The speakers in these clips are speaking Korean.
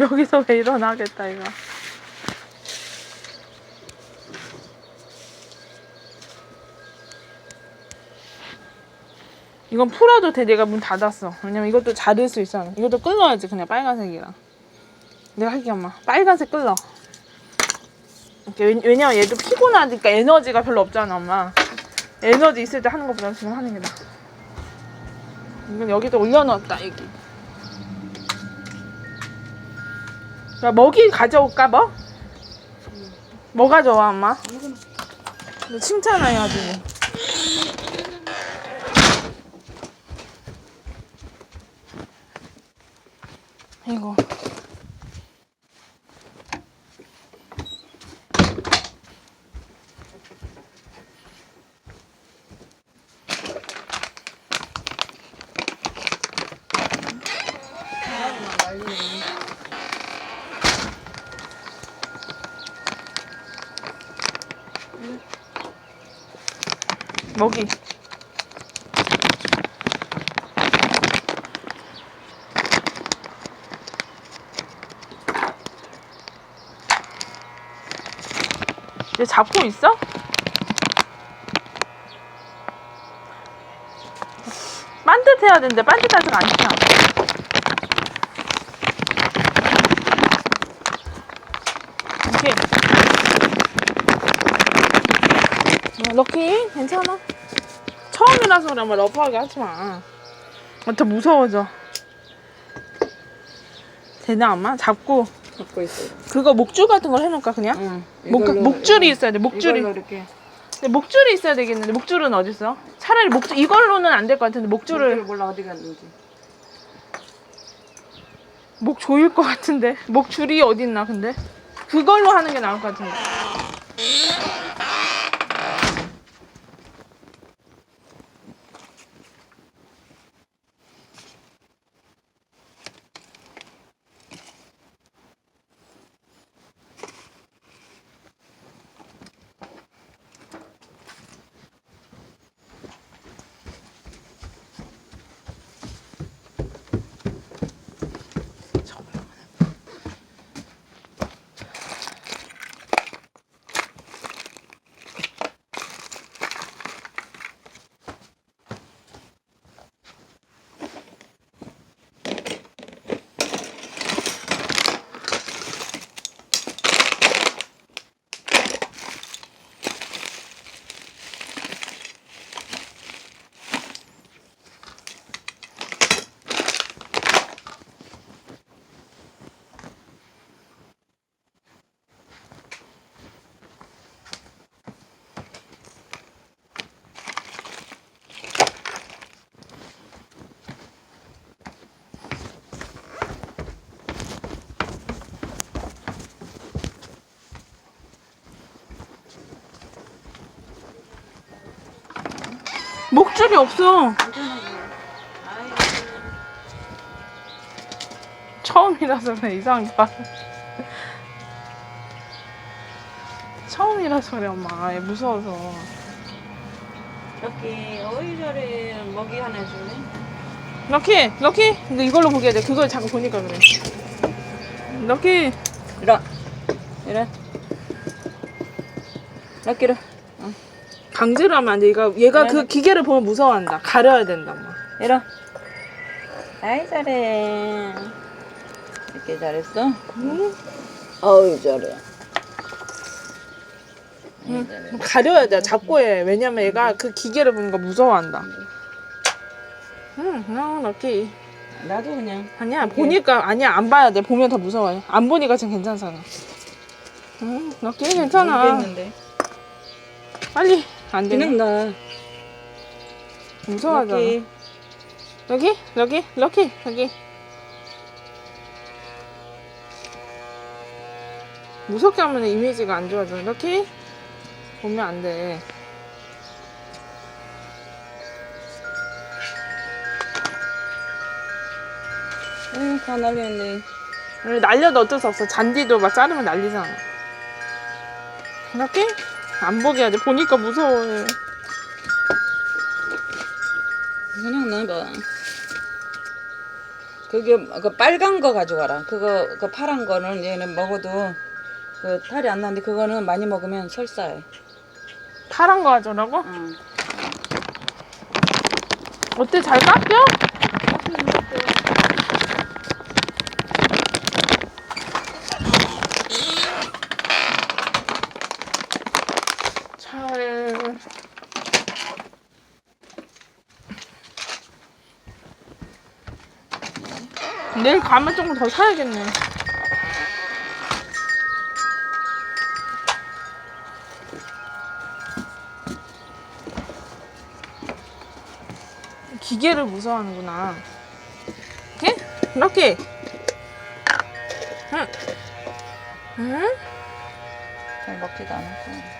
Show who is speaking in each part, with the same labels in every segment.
Speaker 1: 여기서 왜 일어나겠다 이거. 이건 풀어도 돼. 내가 문 닫았어. 왜냐면 이것도 닫을 수 있어. 이것도 끌어야지 그냥 빨간색이랑. 내가 할게 엄마. 빨간색 끌어. 왜냐면 얘도 피곤하니까 에너지가 별로 없잖아 엄마. 에너지 있을 때 하는 것보다 지금 하는 게 나아. 이건 여기다 올려놓았다 여기. 야 먹이 가져올까 뭐? 뭐 가져와 엄마? 너 칭찬해야지. 이거. 먹이. 얘 잡고 있어? 반듯해야 되는데 반듯하지가 않잖아. 오케이. 어, 럭키 괜찮아. 처음이라서 그래 뭐 러프하게 하지 마. 아, 더 무서워져. 되나 엄마? 잡고
Speaker 2: 잡고 있어.
Speaker 1: 그거 목줄 같은 걸 해놓을까 그냥?
Speaker 2: 응.
Speaker 1: 목,
Speaker 2: 이걸로-
Speaker 1: 목줄이 있어야 돼 목줄이
Speaker 2: 이걸로 이렇게
Speaker 1: 근데 목줄이 있어야 되겠는데 목줄은 어디 있어? 차라리 목줄 이걸로는 안 될 것 같은데
Speaker 2: 줄을
Speaker 1: 목줄을
Speaker 2: 몰라 어디 갔는지.
Speaker 1: 목 조일 것 같은데 목줄이 어디 있나 근데 그걸로 하는 게 나을 것 같은데 목줄이 없어. 처음이라서 그래 이상하게 봐 처음이라서 그래 엄마. 얘 무서워서.
Speaker 2: 여기 어이저래 먹이 하나 줄래?
Speaker 1: 럭키 럭키? 근데 이걸로 보게 돼. 그걸 자꾸 보니까 그래. 럭키.
Speaker 2: 이리 이리 럭키로
Speaker 1: 강제로 하면 안 돼. 얘가, 얘가
Speaker 2: 네.
Speaker 1: 그 기계를 보면 무서워한다. 가려야 된다, 엄마.
Speaker 2: 이리 아이 잘해 이렇게 잘했어?
Speaker 1: 응?
Speaker 2: 어이 잘해
Speaker 1: 응. 가려야 돼. 잡고 해. 왜냐면 얘가 그 기계를 보니까 무서워한다. 응, 응, 럭키.
Speaker 2: 나도 그냥
Speaker 1: 아니야, 보니까, 아니야, 안 봐야 돼. 보면 더 무서워요. 안 보니까 지금 괜찮잖아. 응, 럭키 괜찮아.
Speaker 2: 모르겠는데
Speaker 1: 빨리. 안 되네.
Speaker 2: 그냥 나
Speaker 1: 무서워하잖아.
Speaker 2: 럭키
Speaker 1: 여기? 여기? 럭키? 여기. 무섭게 하면 이미지가 안 좋아져. 럭키? 보면 안 돼.
Speaker 2: 응 다 날렸네
Speaker 1: 날려도 어쩔 수 없어. 잔디도 막 자르면 난리잖아. 럭키? 안 보게 하지. 보니까 무서워해.
Speaker 2: 그냥 놔봐 그게 그 빨간 거 가져가라. 그거 그 파란 거는 얘는 먹어도 그 탈이 안 나는데 그거는 많이 먹으면 설사해.
Speaker 1: 파란 거 하자라고?
Speaker 2: 응.
Speaker 1: 어때 잘 깎여? 잘 내일 가면 조금 더 사야겠네. 기계를 무서워하는구나. 예? 럭키. 응. 응?
Speaker 2: 잘 먹지도 않았고.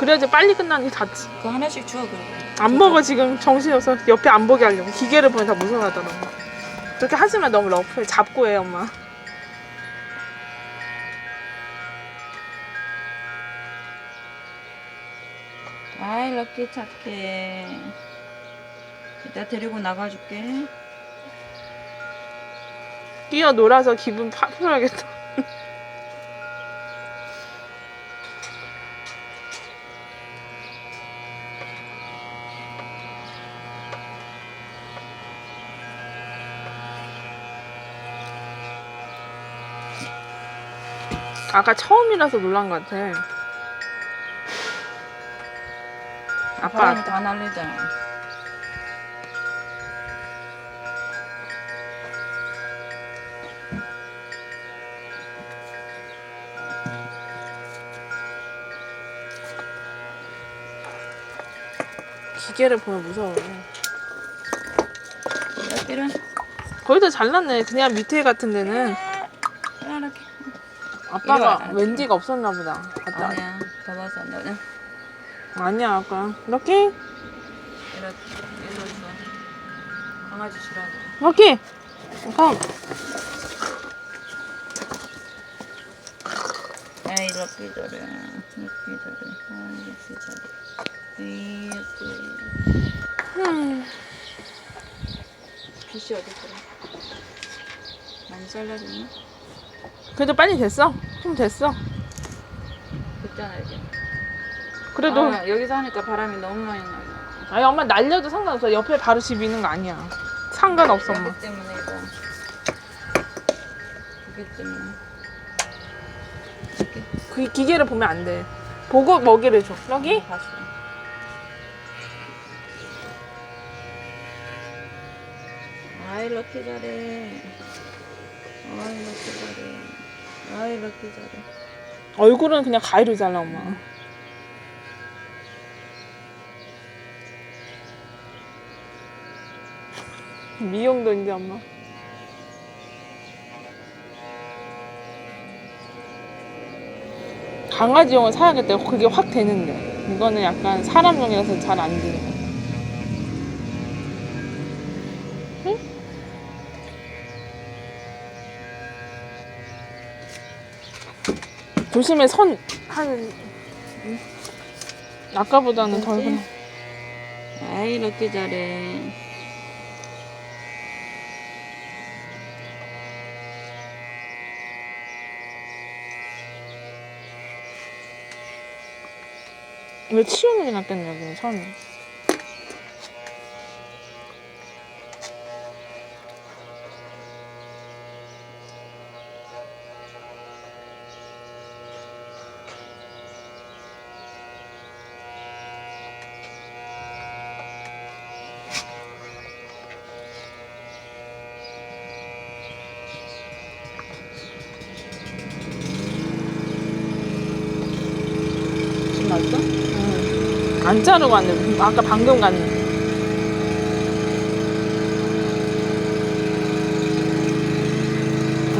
Speaker 1: 그래야지 빨리 끝나는 게 낫지.
Speaker 2: 그 하나씩 주워 그리고.
Speaker 1: 안 먹어 지금 정신없어 옆에 안 보게 하려고 기계를 보면 다 무서워하더라고. 그렇게 하지만 너무 러프해. 잡고 해 엄마.
Speaker 2: 아이 럭키 착해. 이따 데리고 나가줄게.
Speaker 1: 뛰어 놀아서 기분 파, 풀어야겠다. 아까 처음이라서 놀란 것 같아.
Speaker 2: 바람이
Speaker 1: 아빠,
Speaker 2: 다 날리잖아.
Speaker 1: 기계를 보면 무서워.
Speaker 2: 럭키는
Speaker 1: 거의 다 잘났네. 그냥 밑에 같은 데는. 아빠가
Speaker 2: 이리 와.
Speaker 1: 왠지가 없었나 보다. 갔다 왔-
Speaker 2: 아니야. 더봐서 너는
Speaker 1: 아니야, 아까. 럭키?
Speaker 2: 이렇게 일로 있어. 강아지 싫어하고.
Speaker 1: 럭키! 컴.
Speaker 2: 아이 럭키 저래. 럭키 저래. 아이 럭키 저래. 이 럭키.
Speaker 1: 음.
Speaker 2: 빛이 어디 있더라? 많이 잘라졌나?
Speaker 1: 그래도 빨리 됐어. 좀 됐어.
Speaker 2: 됐잖아 이제.
Speaker 1: 그래도
Speaker 2: 아, 여기서 하니까 바람이 너무 많이 나요.
Speaker 1: 아니 엄마 날려도 상관없어. 옆에 바로 집 있는 거 아니야. 상관없어 엄마.
Speaker 2: 여기 때문에 이거. 여기 때문에. 이렇게
Speaker 1: 그 기계를 보면 안 돼. 보고 먹이를 줘. 여기?
Speaker 2: 봤어. 아이 럭키 잘해. 아이 럭키 잘해. 아이 럭키 잘해.
Speaker 1: 얼굴은 그냥 가위로 잘라 엄마. 미용도 이제 엄마. 강아지용을 사야겠다. 그게 확 되는데. 이거는 약간 사람용이라서 잘 안 되는 조심해 선한 아까보다는 덜? 그냥
Speaker 2: 아이 럭키 잘해.
Speaker 1: 왜 치우는 게 여기는 선 안 자르고 왔는데 아까 방금 갔는데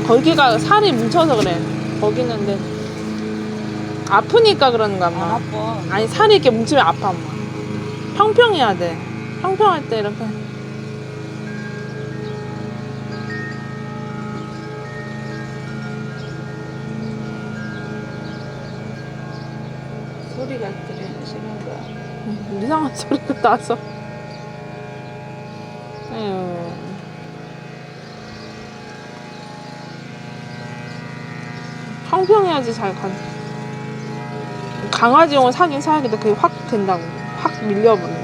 Speaker 1: 거기가 살이 뭉쳐서 그래. 거기는데 아프니까 그러는가 봐.
Speaker 2: 아, 아파.
Speaker 1: 아니 살이 이렇게 뭉치면 아파 엄마. 평평해야 돼. 평평할 때 이렇게.
Speaker 2: 소리가.
Speaker 1: 이상한 소리가 나서. 에휴. 평평해야지 잘 가. 강아지용은 사긴 사야겠다. 그게 확 된다고. 확 밀려버린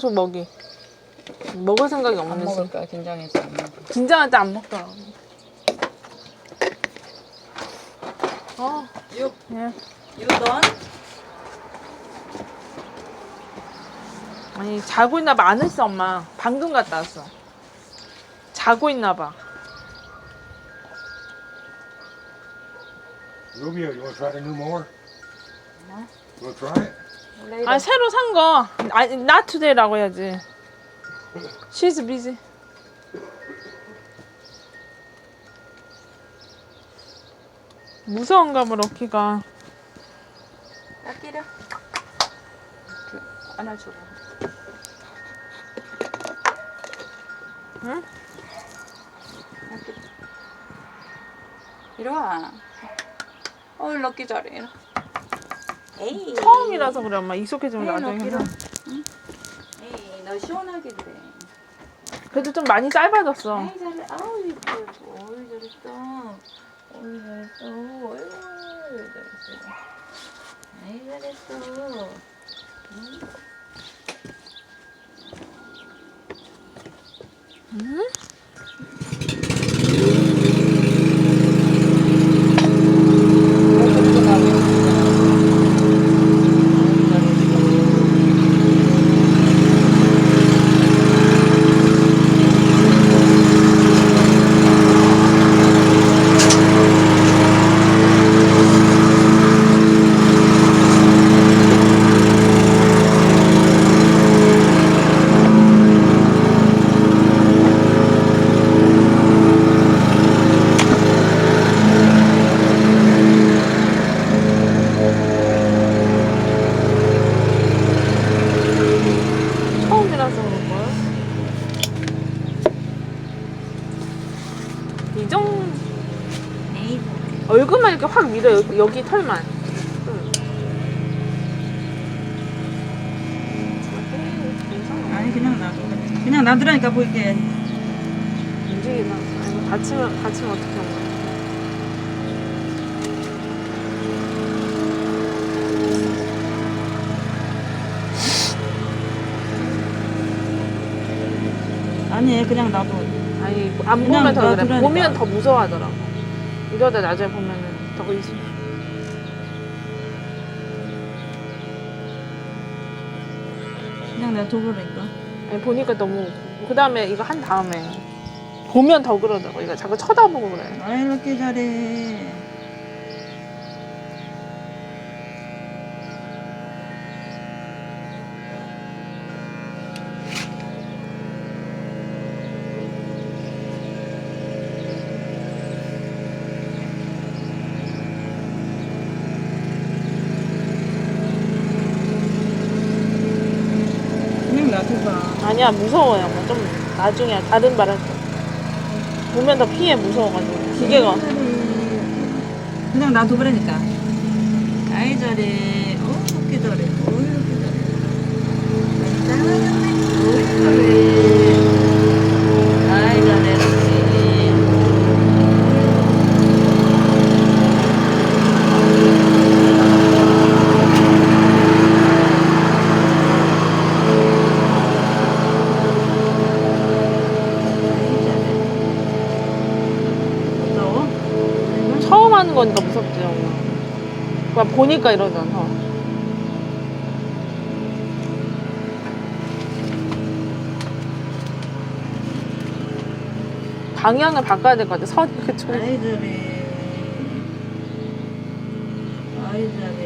Speaker 1: 줘 먹이. 먹을 생각이
Speaker 2: 안
Speaker 1: 없는 지.
Speaker 2: 먹을까 긴장해서 안 먹어.
Speaker 1: 긴장할 때 안 먹더라고. 어,
Speaker 2: 육,
Speaker 1: 예.
Speaker 2: 유던.
Speaker 1: 아니 자고 있나 봐. 안 했어 엄마. 방금 갔다 왔어. 자고 있나 봐.
Speaker 3: Romeo, you want to try the new mower?
Speaker 2: No.
Speaker 3: You want to try it?
Speaker 1: 아 새로 산 거. 아니 not today라고 해야지. She's busy. 무서운가 봐 럭키가.
Speaker 2: 닦이려. 안아줘라.
Speaker 1: 응?
Speaker 2: 닦이려. 이리 와. 어, 럭키 잘해. 이리 와. 에이.
Speaker 1: 처음이라서 그래 엄마 익숙해지면
Speaker 2: 에이,
Speaker 1: 나중에. 해.
Speaker 2: 응? 에이, 너 시원하게 그래.
Speaker 1: 그래도 좀 많이 짧아졌어.
Speaker 2: 아이 잘해. 아우 이뻐. 어이 잘했어. 어이 잘했어. 어이 잘했어. 아이 잘했어.
Speaker 1: 응? 처음이라서 그런 거야. 이 정도 얼굴만 이렇게 확 밀어 여기, 여기 털만.
Speaker 2: 아니 그냥 놔둬. 그냥 놔두라니까 보이게.
Speaker 1: 움직이나. 아니 다치면 다치면 어떻게 하는 거야?
Speaker 2: 아니 그냥 놔둬.
Speaker 1: 안
Speaker 2: 그냥
Speaker 1: 보면 더 그래.
Speaker 2: 놔두라니까.
Speaker 1: 보면 더 무서워하더라고. 이러다 나중에 보면은 더 의심.
Speaker 2: 그냥 놔둬버리니까.
Speaker 1: 아니 보니까 너무 그 다음에 이거 한 다음에 보면 더 그러더라고. 이거 자꾸 쳐다보고 그래.
Speaker 2: 아이 이렇게 잘해.
Speaker 1: 아니야 무서워요. 뭐좀 나중에 다른 말 할게. 보면 더 피해 무서워가지고 기계가.
Speaker 2: 그냥 놔둬 버리니까. 아이 잘해. 어, 잘해. 어, 이렇게 잘해. 잘하네. 어, 잘해.
Speaker 1: 막 보니까 이러잖아. 방향을 바꿔야 될 것 같아. 선 이렇게
Speaker 2: 아이들이 아이들이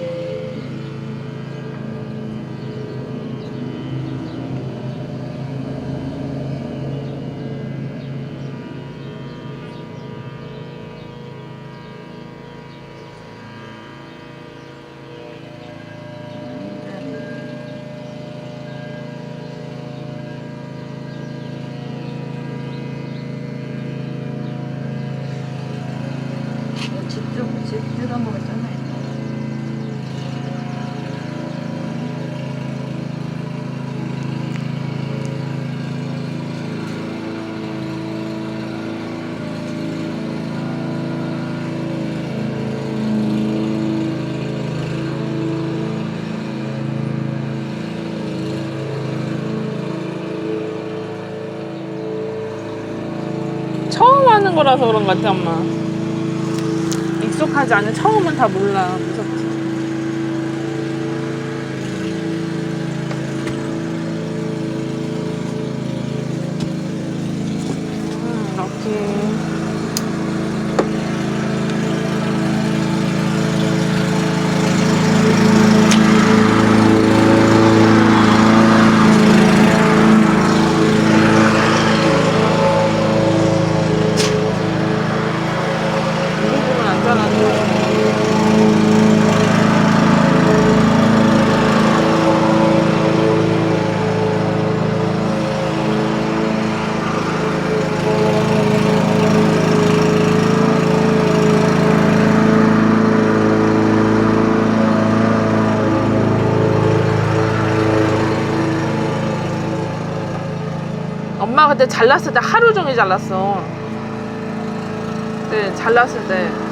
Speaker 2: 집 뜯어 먹었잖아요.
Speaker 1: 처음 하는 거라서 그런 것 같아, 엄마. 익숙하지 않은 처음은 다 몰라. 무섭지. 음, 이렇게. 이 부분은 안 잘랐네. 엄마 그때 잘랐을 때 하루 종일 잘랐어. 그때 잘랐을 때.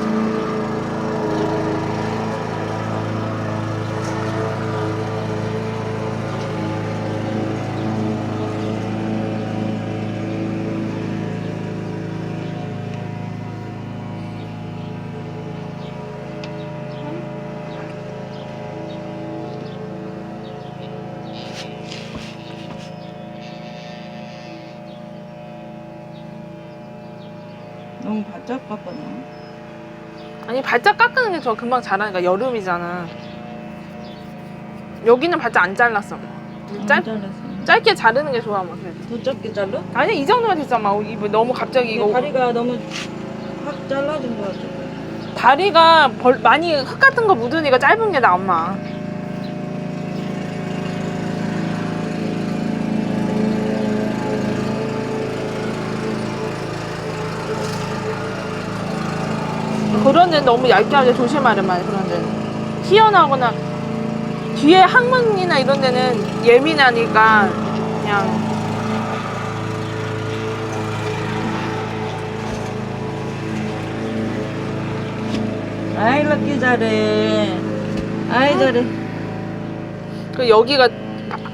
Speaker 2: 바짝 깎거든.
Speaker 1: 아니 발짝 깎는 게 좋아. 금방 자라니까 여름이잖아. 여기는 발짝 안 잘랐어. 짧
Speaker 2: 잘랐어.
Speaker 1: 짧게 자르는 게 좋아, 막. 그래도.
Speaker 2: 더 짧게 잘라?
Speaker 1: 아니 이 정도면 됐어, 막. 이거 너무 갑자기 이거
Speaker 2: 다리가 너무 확 잘라진 것 같아.
Speaker 1: 다리가 벌, 많이 흙 같은 거 묻으니까 짧은 게 나, 엄마. 데는 너무 얇게 하자 조심하란 말이야, 그런 데는. 튀어나오거나, 뒤에 항문이나 이런 데는 예민하니까, 그냥.
Speaker 2: 아이 럭키 잘해. 아이 잘해.
Speaker 1: 그 여기가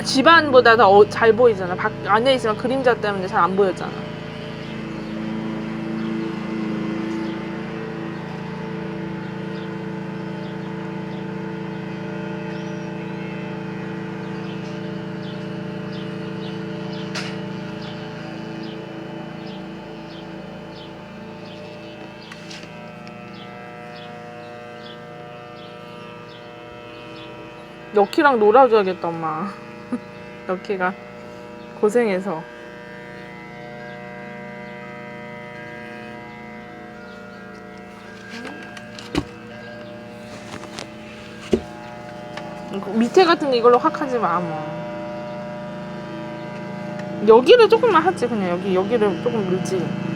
Speaker 1: 집안보다 더 잘 보이잖아. 밖 안에 있으면 그림자 때문에 잘 안 보였잖아. 럭키랑 놀아줘야겠다, 엄마. 럭키가 고생해서. 그 밑에 같은 거 이걸로 확 하지 마, 뭐. 여기를 조금만 하지, 그냥 여기, 여기를 조금 밀지.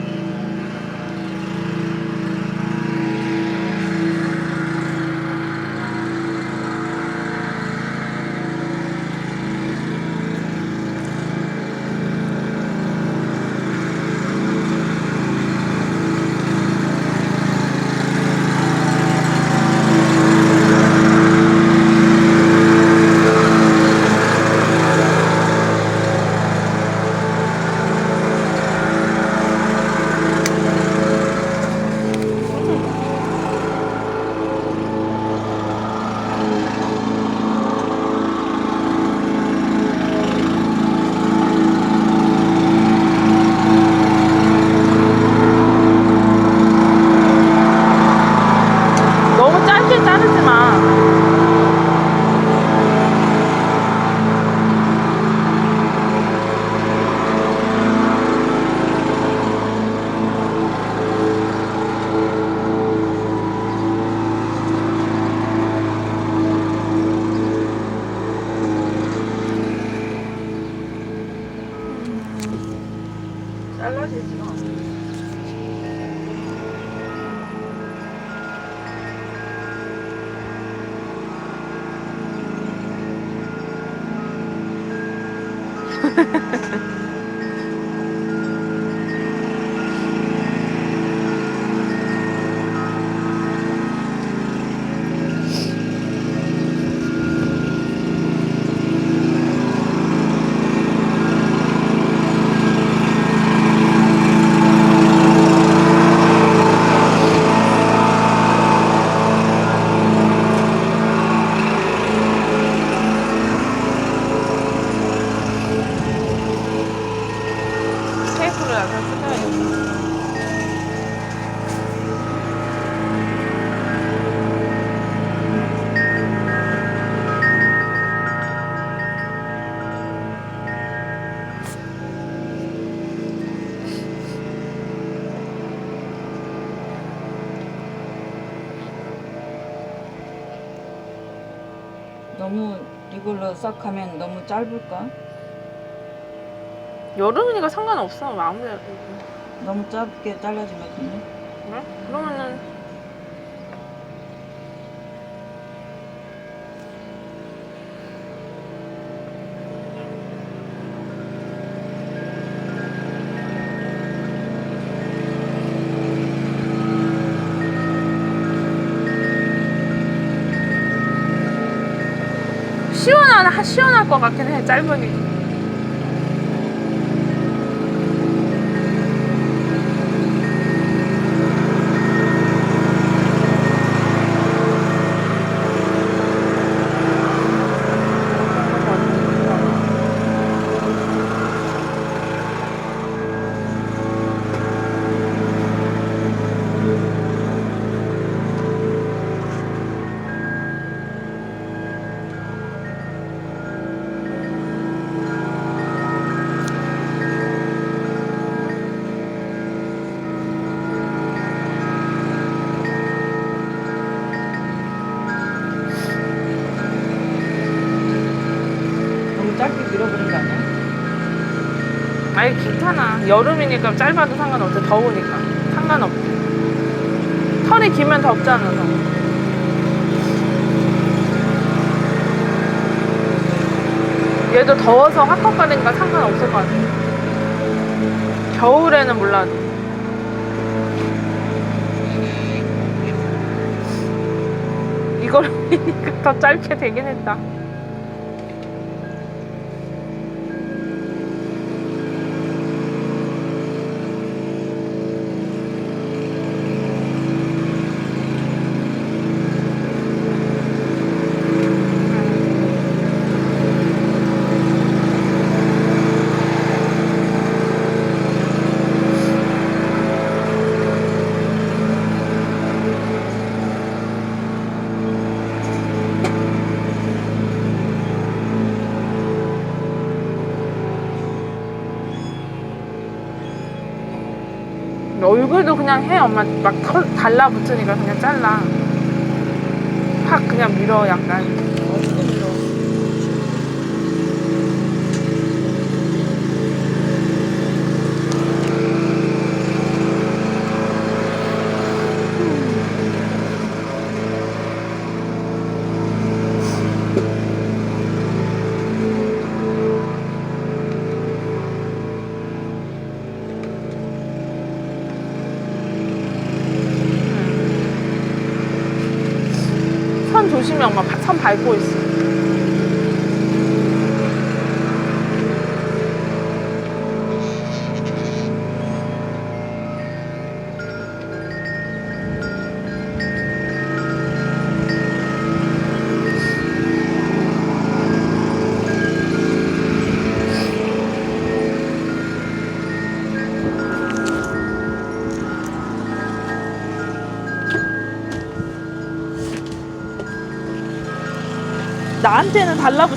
Speaker 2: 잘라지지가 이걸로 싹 하면 너무 짧을까?
Speaker 1: 여름이니까 상관없어. 마음대로.
Speaker 2: 너무 짧게 잘라주면 근데
Speaker 1: 그래? 그러면은 시원한 시원할 것 같긴 해 짧으니.
Speaker 2: 아니
Speaker 1: 괜찮아. 여름이니까 짧아도 상관없어. 더우니까. 상관없어. 털이 길면 덥잖아 더. 얘도 더워서 핫컷거리니까 상관없을 것 같아. 겨울에는 몰라도. 이걸 더 짧게 되긴 했다 그냥 해. 엄마 막 털 달라붙으니까 그냥 잘라. 확 그냥 밀어 약간 조심해. 엄마 바- 선 밟고 있어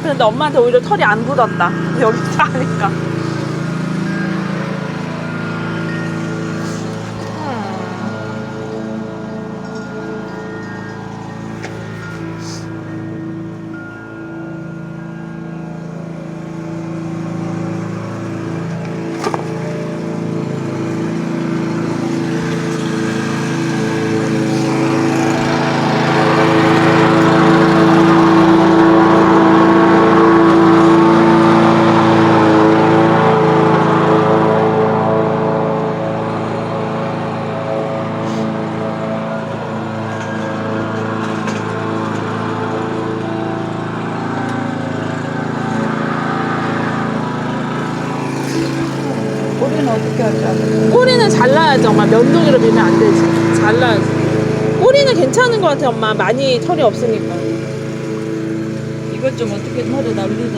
Speaker 1: 달라붙었는데 엄마한테 오히려 털이 안 굳었다. 여기서 하니까 아마 많이 털이 없으니까.
Speaker 2: 이것 좀 어떻게 털을 날리지?